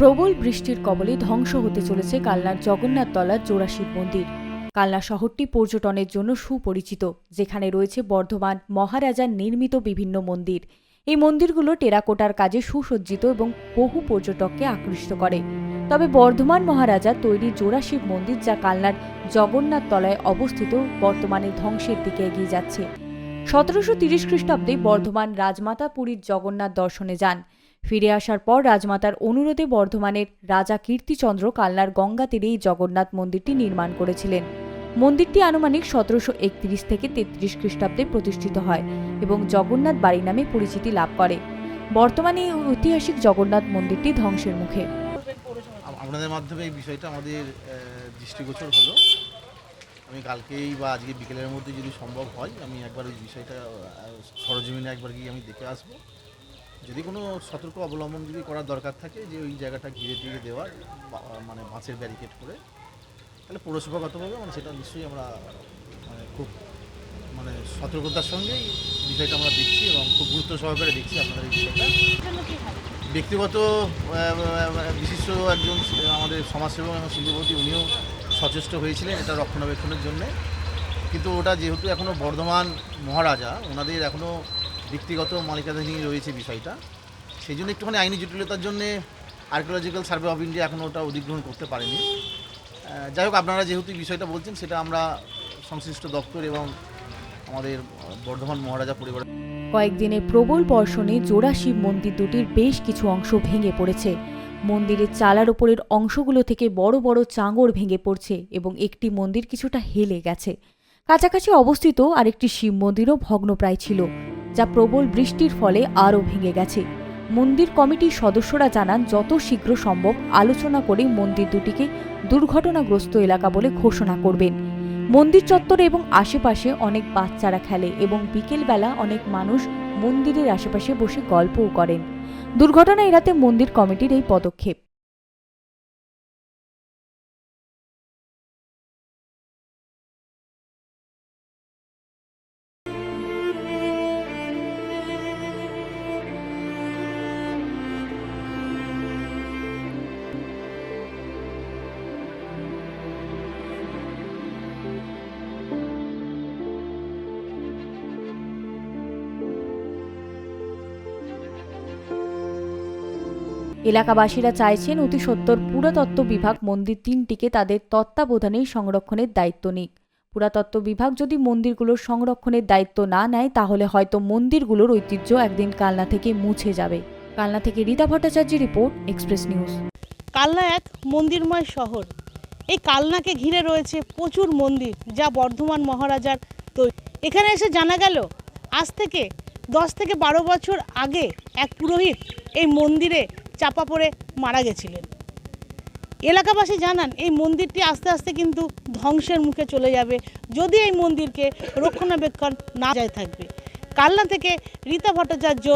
প্রবল বৃষ্টির কবলে ধ্বংস হতে চলেছে কালনার জগন্নাথ তলার জোড়া শিব মন্দির। কালনা শহরটি পর্যটনের জন্য সুপরিচিত, যেখানে রয়েছে বর্ধমান মহারাজার নির্মিত বিভিন্ন মন্দির। এই মন্দিরগুলো টেরাকোটার কাজে সুসজ্জিত এবং বহু পর্যটককে আকৃষ্ট করে। তবে বর্ধমান মহারাজা তৈরি জোড়া শিব মন্দির যা কালনার জগন্নাথ তলায় অবস্থিত, বর্তমানে ধ্বংসের দিকে এগিয়ে যাচ্ছে। সতেরোশো তিরিশ খ্রিস্টাব্দে বর্ধমান রাজমাতা পুরীর জগন্নাথ দর্শনে যান। ফিরে আসার পর রাজমাতার অনুরোধে বর্ধমানের রাজা কীর্তিচন্দ্র কালনার গঙ্গা তীরে এই জগন্নাথ মন্দিরটি নির্মাণ করেছিলেন। মন্দিরটি আনুমানিক সতেরোশো একত্রিশ থেকে তেত্রিশ খ্রিস্টাব্দে প্রতিষ্ঠিত হয় এবং জগন্নাথ বাড়ি নামে পরিচিতি লাভ করে। বর্তমানে এই ঐতিহাসিক জগন্নাথ মন্দিরটি ধ্বংসের মুখে। আপনাদের মাধ্যমে এই বিষয়টা আমাদের দৃষ্টিগোচর হলো। আমি কালকেই বা আজকে বিকেলের মধ্যে যদি সম্ভব হয়, আমি একবার ওই বিষয়টা সরজমিনে একবার গিয়ে আমি দেখে আসব। যদি কোনো সতর্ক অবলম্বন যদি করার দরকার থাকে যে ওই জায়গাটা ঘিরে দিয়ে দেওয়ার মানে বাঁশের ব্যারিকেড করে, তাহলে পৌরসভাগতভাবে মানে সেটা নিশ্চয়ই আমরা মানে খুব মানে সতর্কতার সঙ্গেই বিষয়টা আমরা দেখছি এবং খুব গুরুত্ব সহকারে দেখছি আপনাদের এই বিষয়টা। ব্যক্তিগত বিশিষ্ট একজন আমাদের সমাজসেবক এবং শিল্পপতি উনিও সচেষ্ট হয়েছিলেন এটা রক্ষণাবেক্ষণের জন্যে। কিন্তু ওটা যেহেতু এখনও বর্ধমান মহারাজা, ওনাদের এখনও ব্যক্তিগত মালিকানাধীন রয়েছে বিষয়টা। সেই জন্য একটুখানি আইনি জটিলতার জন্য আর্কিওলজিক্যাল সার্ভে অফ ইন্ডিয়া এখনও ওটা অধিগ্রহণ করতে পারেনি। যাই হোক, আপনারা যেহেতু বিষয়টা বলছেন, সেটা আমরা সংশ্লিষ্ট দপ্তর এবং আমাদের বর্ধমান মহারাজা পরিবার কয়েকদিনের প্রবল বর্ষণে জোড়া শিব মন্দির দুটির বেশ কিছু অংশ ভেঙে পড়েছে। মন্দিরের চালার ওপরের অংশগুলো থেকে বড় বড় চাঙড় ভেঙে পড়ছে এবং একটি মন্দির কিছুটা হেলে গেছে। কাছাকাছি অবস্থিত আরেকটি শিব মন্দিরও ভগ্নপ্রায় ছিল। যা প্রবল বৃষ্টির ফলে আরও ভেঙে গেছে। মন্দির কমিটির সদস্যরা জানান, যত শীঘ্র সম্ভব আলোচনা করে মন্দির দুটিকে দুর্ঘটনাগ্রস্ত এলাকা বলে ঘোষণা করবেন। মন্দির চত্বরে এবং আশেপাশে অনেক বাচ্চারা খেলে এবং বিকেলবেলা অনেক মানুষ মন্দিরের আশেপাশে বসে গল্পও করেন। দুর্ঘটনা এড়াতে মন্দির কমিটির এই পদক্ষেপ। এলাকাবাসীরা চাইছেন অতি সত্বর পুরাতত্ত্ব বিভাগ মন্দির তিনটিকে তাদের তত্ত্বাবধানে সংরক্ষণের দায়িত্ব নিক। পুরাতত্ত্ব বিভাগ যদি মন্দিরগুলোর সংরক্ষণের দায়িত্ব না নেয়, তাহলে হয়তো মন্দিরগুলোর ঐতিহ্য একদিন কালনা থেকে মুছে যাবে। কালনা থেকে রীতা ভট্টাচার্যের রিপোর্ট, এক্সপ্রেস নিউজ। কালনা এক মন্দিরময় শহর। এই কালনাকে ঘিরে রয়েছে প্রচুর মন্দির, যা বর্ধমান মহারাজার তৈরি। এখানে এসে জানা গেল, আজ থেকে দশ থেকে বারো বছর আগে এক পুরোহিত এই মন্দিরে চাপা পড়ে মারা গেছিলেন। এলাকাবাসী জানান, এই মন্দিরটি আস্তে আস্তে কিন্তু ধ্বংসের মুখে চলে যাবে। যদি এই মন্দিরকে রক্ষণাবেক্ষণ না যায় থাকবে। কালনা থেকে রীতা ভট্টাচার্য